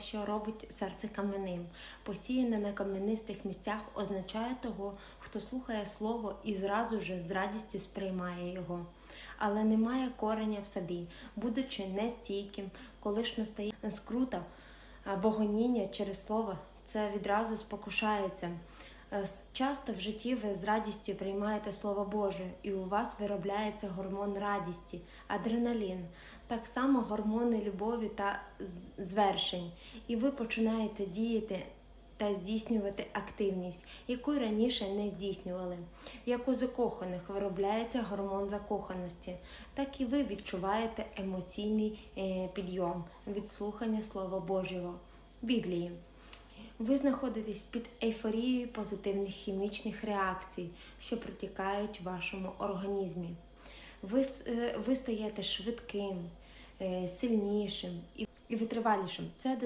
Що робить серце кам'яним. Посіяне на кам'янистих місцях означає того, хто слухає слово і зразу же з радістю сприймає його, але не має кореня в собі, будучи нестійким, коли ж настає скрута або гоніння через слово, це відразу спокушається. Е, Часто в житті ви з радістю приймаєте Слово Боже, і у вас виробляється гормон радісті, адреналін, так само гормони любові та звершень. І ви починаєте діяти та здійснювати активність, яку раніше не здійснювали. Як у закоханих виробляється гормон закоханості, так і ви відчуваєте емоційний е, підйом від слухання Слова Божого, Біблії. Ви знаходитесь під ейфорією позитивних хімічних реакцій, що протікають в вашому організмі. Ви, е, ви стаєте швидким, сильнішим і і витривалішим. Це